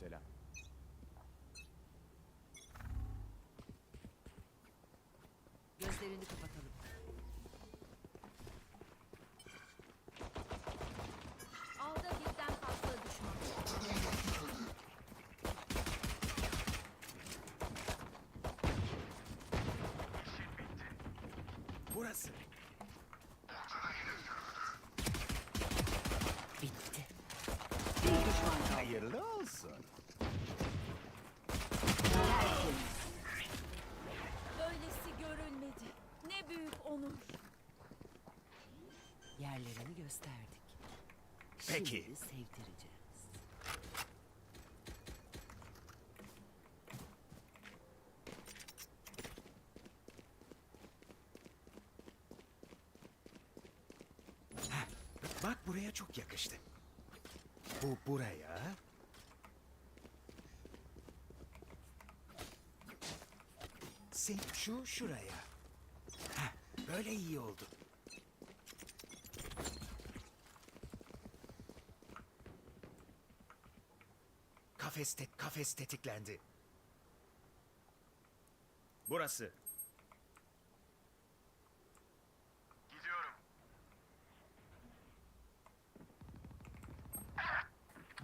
Aleykümselam. Gözlerini kapatalım. Ağda birden fazla düşman. Burası. Bitti. Bir düşman kaldı. Hayırlı olsun. Tertemiz. Böylesi görülmedi. Ne büyük onur. Yerlerini gösterdik. Peki. Şimdi sevdireceğiz. Bak buraya çok yakıştı. Bu buraya. Sen şu şuraya. Heh, böyle iyi oldu. Kafes, te kafes tetiklendi. Burası.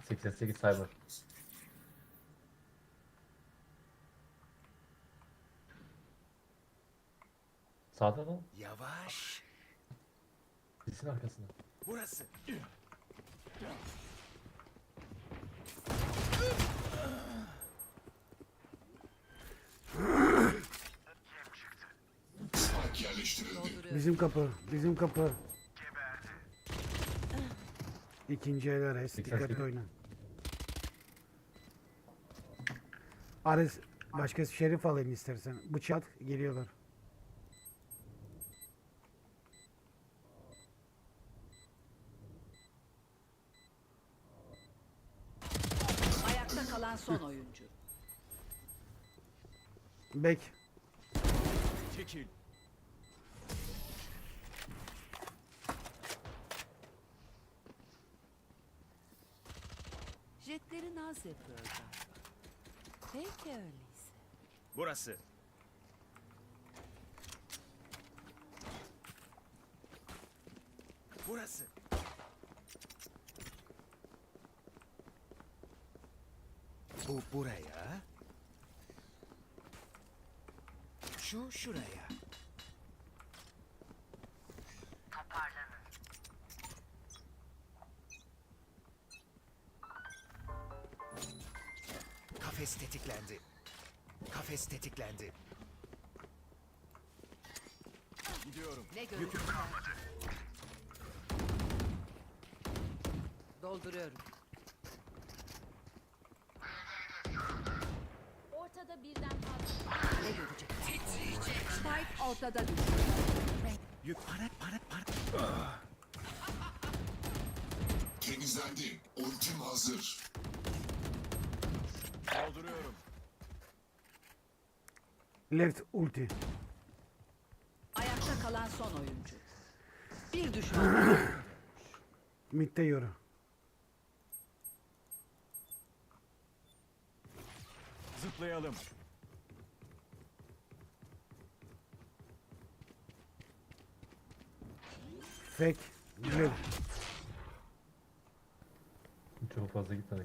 88 cyber. Sağda lan. Yavaş. Disin arkasında. Burası. Dolduruyorum. Bizim kapı, bizim kapı. İkinci el Ares, Dikkat dikkatli oyna. Ares, başka şerif alayım istersen. Bıçak geliyorlar. Ayakta kalan son oyuncu. Bek, Çekil. Naz yapıyor galiba. Peki öyleyse. Burası. Burası. Bu buraya. Şu şuraya. Kafes tetiklendi. Kafes tetiklendi. Gidiyorum. Ne görüntü Dolduruyorum. Ortada birden fazla. Ne görecekler? Spike ortada düştü. Yük parat parat parat. Temizlendi. Ultim hazır. Dolduruyorum. Left ulti. Ayakta kalan son oyuncu. Bir düşman. Mid'de yoru. Zıplayalım. Fake, blue. Çok fazla gitmedi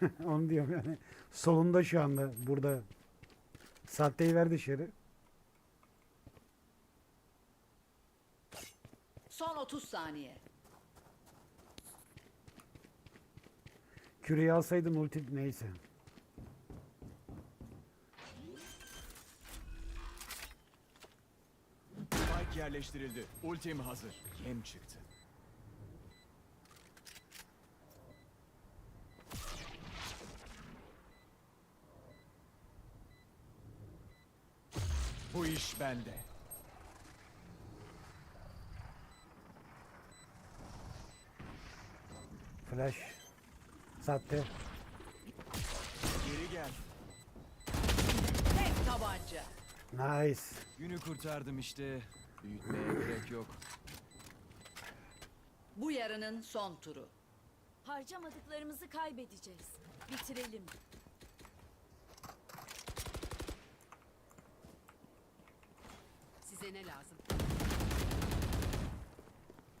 kanka. Onu diyorum yani. Solunda şu anda, burada. Sahteyi ver dışarı. Son 30 saniye. Küreyi alsaydın ulti neyse. Spike yerleştirildi. Ultim hazır. Yem çıktı. Bu iş bende. Flash. Sahte. Geri gel. Tek tabanca. Nice. Günü kurtardım işte. Büyütmeye gerek yok. Bu yarının son turu. Harcamadıklarımızı kaybedeceğiz. Bitirelim. Size ne lazım?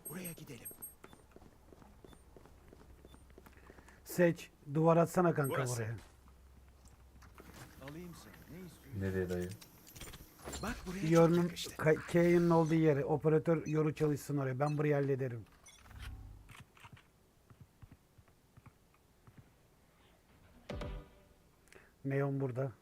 Buraya gidelim. Seç. Duvar atsana kanka Burası. buraya. Alayım seni. Ne istiyorsun? Nereye dayı? Bak buraya çok Yorunun yakıştı. K'nin olduğu yere. Operatör yoru çalışsın oraya. Ben burayı hallederim. Neon burada.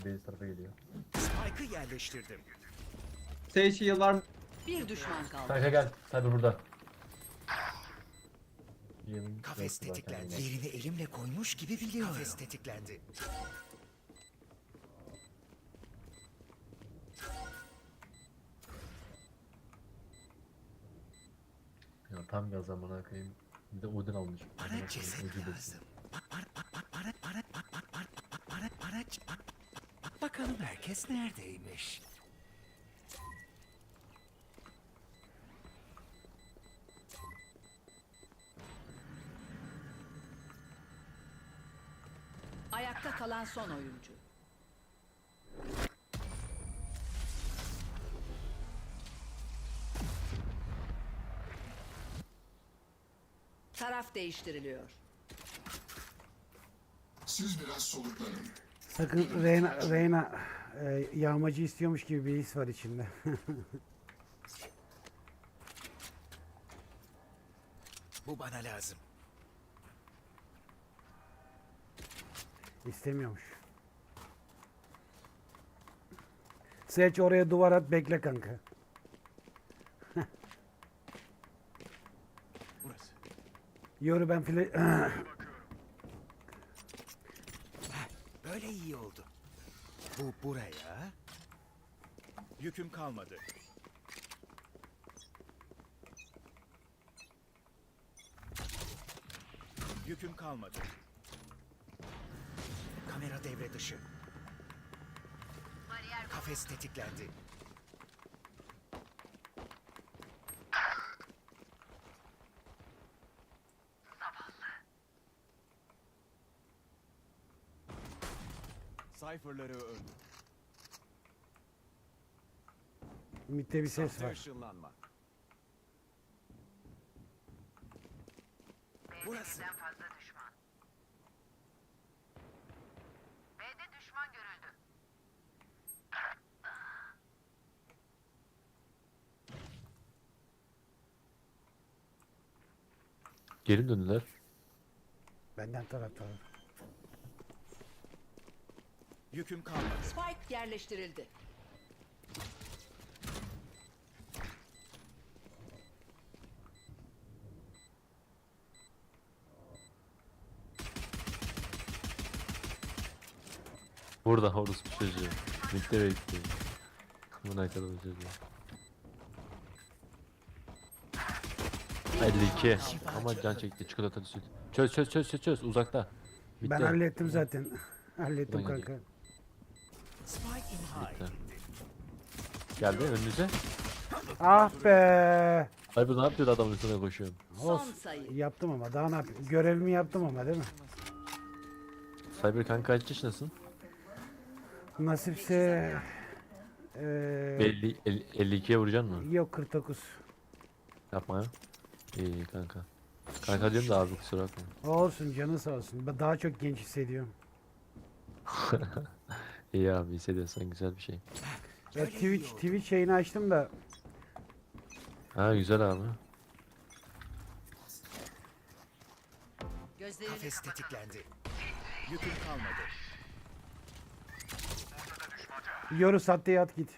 Bizim base tarafa geliyor. Spike'ı yerleştirdim. Sage yıllar Bir düşman kaldı. Kanka gel. Cyber burada. Yılın Kafes tetiklendi. Yerini elimle koymuş gibi biliyorum. Kafes tetiklendi. Ya tam gaz zamana koyayım. Bir de Odin almış. Amına koyayım, ceset ucuz desin. lazım. Bak para para para para para para para para para para Bak bakalım herkes neredeymiş. Ayakta kalan son oyuncu. Taraf değiştiriliyor. Siz biraz soluklanın. Sakın Reyna, Reyna e, yağmacı istiyormuş gibi bir his var içinde. Bu bana lazım. İstemiyormuş. Seç oraya duvar at bekle kanka. Burası. Yoru ben file... Böyle iyi oldu. Bu buraya. Yüküm kalmadı. Yüküm kalmadı. Kamera devre dışı. Kafes tetiklendi. Cypher'ları öldür. Mitte bir ses var. ışınlanma. Burası. Birden Geri döndüler. Benden taraftarlar. Yüküm kalmadı. Spike yerleştirildi. Burada horus bir çocuğu. Mitte bekliyor. Buna kadar çocuğu. 52. Ama can çekti çikolatalı süt. Çöz çöz çöz çöz çöz uzakta. Bitti. Ben hallettim zaten. Hallettim Buradan kanka. İmha Bitti. Geldi önünüze. Ah be. Ay bu ne yapıyordu adamın üstüne koşuyorum. Son Olsun. sayı. Yaptım ama daha ne yapayım? Görevimi yaptım ama değil mi? Cyber kanka kaç yaşındasın? Nasipse eee 50, 50 52'ye vuracaksın mı? yok 49. Yapma ya. İyi iyi kanka. Kanka diyorum da abi kusura bakma. Olsun canı sağ olsun. Ben daha çok genç hissediyorum. İyi abi hissediyorsan güzel bir şey. Ya Twitch. Twitch yayını açtım da Ha güzel abi. Gözlerini Kafes tetiklendi. Yüküm kalmadı. Yoru satteye at git.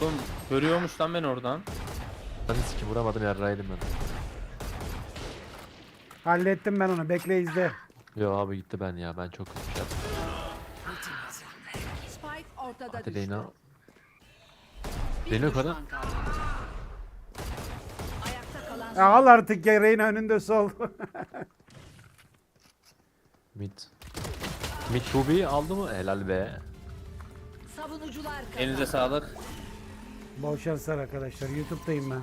Oğlum görüyormuş lan ben oradan. Hani siki vuramadım yarraydım ben. Hallettim ben onu. Bekle izle. Yo abi gitti ben ya. Ben çok kötü şey yaptım. Spike ortada Hadi düştü. Reyna. Reyna yukarı. düşman kaldı. Ayakta kalan Ya al artık ya Reyna önünde sol. Mid. Mid Tubi'yi aldı mı? Helal be. savunucular kazandı. Elinize sağlık. Şanslar arkadaşlar. YouTube'dayım ben.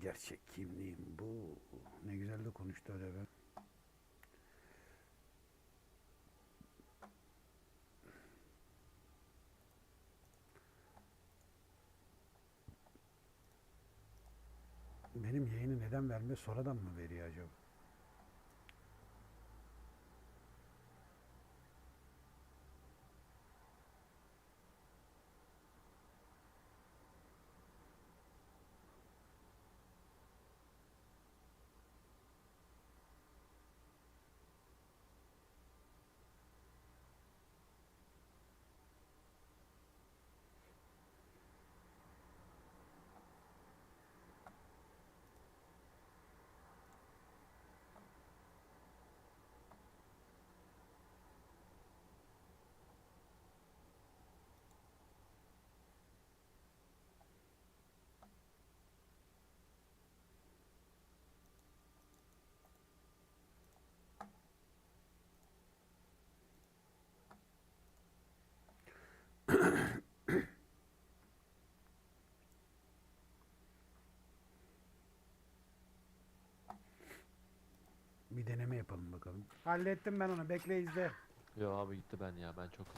Gerçek kimliğim bu. Ne güzel de konuştu öyle be. Benim yayını neden vermiyor sonradan mı veriyor acaba? Bir deneme yapalım bakalım. Hallettim ben onu. Bekle izle. Yo abi gitti ben ya. Ben çok